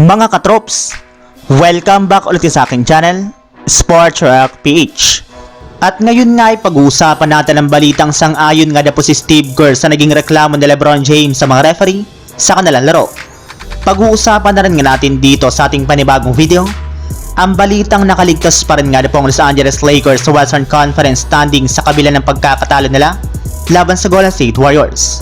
Mga katrops, welcome back ulit sa aking channel, Sports Rock PH. At ngayon nga ay pag-uusapan natin ang balitang sang-ayon nga na po si Steve Kerr sa naging reklamo ni Lebron James sa mga referee sa kanilang laro. Pag-uusapan na rin nga natin dito sa ating panibagong video, ang balitang nakaligtas pa rin nga na po ang Los Angeles Lakers sa Western Conference standing sa kabila ng pagkakatalo nila laban sa Golden State Warriors.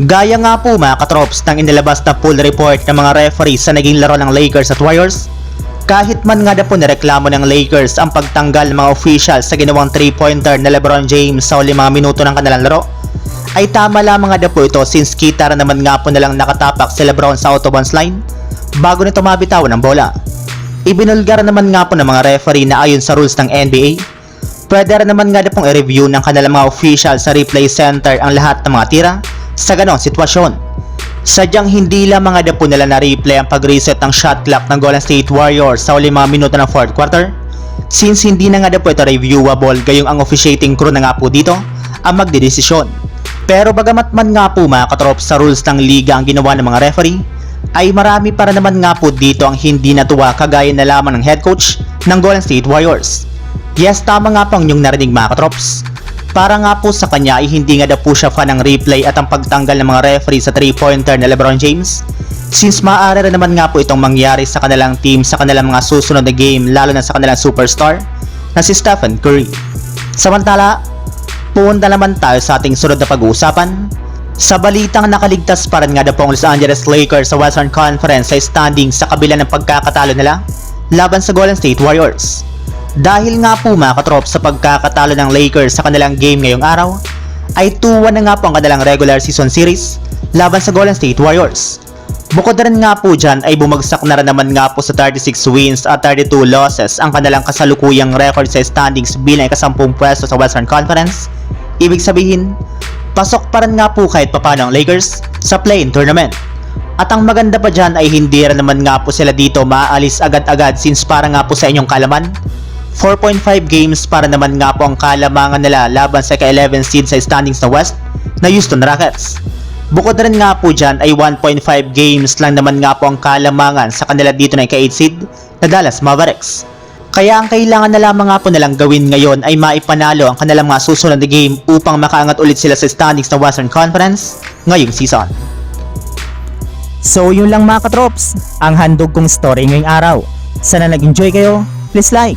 Gaya nga po mga katrops ng inilabas na full report ng mga referees sa naging laro ng Lakers at Warriors, kahit man nga na po nareklamo ng Lakers ang pagtanggal ng mga officials sa ginawang 3-pointer na Lebron James sa uli mga minuto ng kanilang laro, ay tama lamang nga na po ito since kita na naman nga po nalang nakatapak si Lebron sa bounds line bago nito mabitaw ng bola. Ibinulgar naman nga po ng mga referee na ayon sa rules ng NBA, pwede rin naman nga na pong i-review ng kanilang mga officials sa replay center ang lahat ng mga tira sa ganong sitwasyon. Sadyang hindi lamang nga na po nila na-replay ang pag-reset ng shot clock ng Golden State Warriors sa uli mga minuto ng fourth quarter since hindi na nga na po ito reviewable gayong ang officiating crew na nga po dito ang magdidesisyon. Pero bagamat man nga po mga katrop sa rules ng liga ang ginawa ng mga referee, ay marami para naman nga po dito ang hindi natuwa kagaya na lamang ng head coach ng Golden State Warriors. Yes, tama nga po ang inyong narinig mga katrops. Para nga po sa kanya ay hindi nga daw po siya fan ng replay at ang pagtanggal ng mga referee sa 3-pointer na Lebron James since maaari rin naman nga po itong mangyari sa kanilang team sa kanilang mga susunod na game lalo na sa kanilang superstar na si Stephen Curry. Samantala, punta naman tayo sa ating sunod na pag-uusapan. Sa balitang nakaligtas pa rin nga daw po ang Los Angeles Lakers sa Western Conference sa standing sa kabila ng pagkakatalo nila laban sa Golden State Warriors. Dahil nga po mga katrop sa pagkakatalo ng Lakers sa kanilang game ngayong araw, ay 2-1 na nga po ang kanilang regular season series laban sa Golden State Warriors. Bukod na rin nga po dyan ay bumagsak na rin naman nga po sa 36 wins at 32 losses ang kanilang kasalukuyang record sa standings bilang ikasampung pwesto sa Western Conference. Ibig sabihin, pasok pa rin nga po kahit papano ang Lakers sa play-in tournament. At ang maganda pa dyan ay hindi rin naman nga po sila dito maaalis agad-agad since para nga po sa inyong kalaman, 4.5 games para naman nga po ang kalamangan nila laban sa ka-11 seed sa standings na West na Houston Rockets. Bukod rin nga po dyan ay 1.5 games lang naman nga po ang kalamangan sa kanila dito na ka-8 seed na Dallas Mavericks. Kaya ang kailangan na lamang nga po nalang gawin ngayon ay maipanalo ang kanilang mga susunod na game upang makaangat ulit sila sa standings na Western Conference ngayong season. So yun lang mga katrops, ang handog kong story ngayong araw. Sana nag-enjoy kayo, please like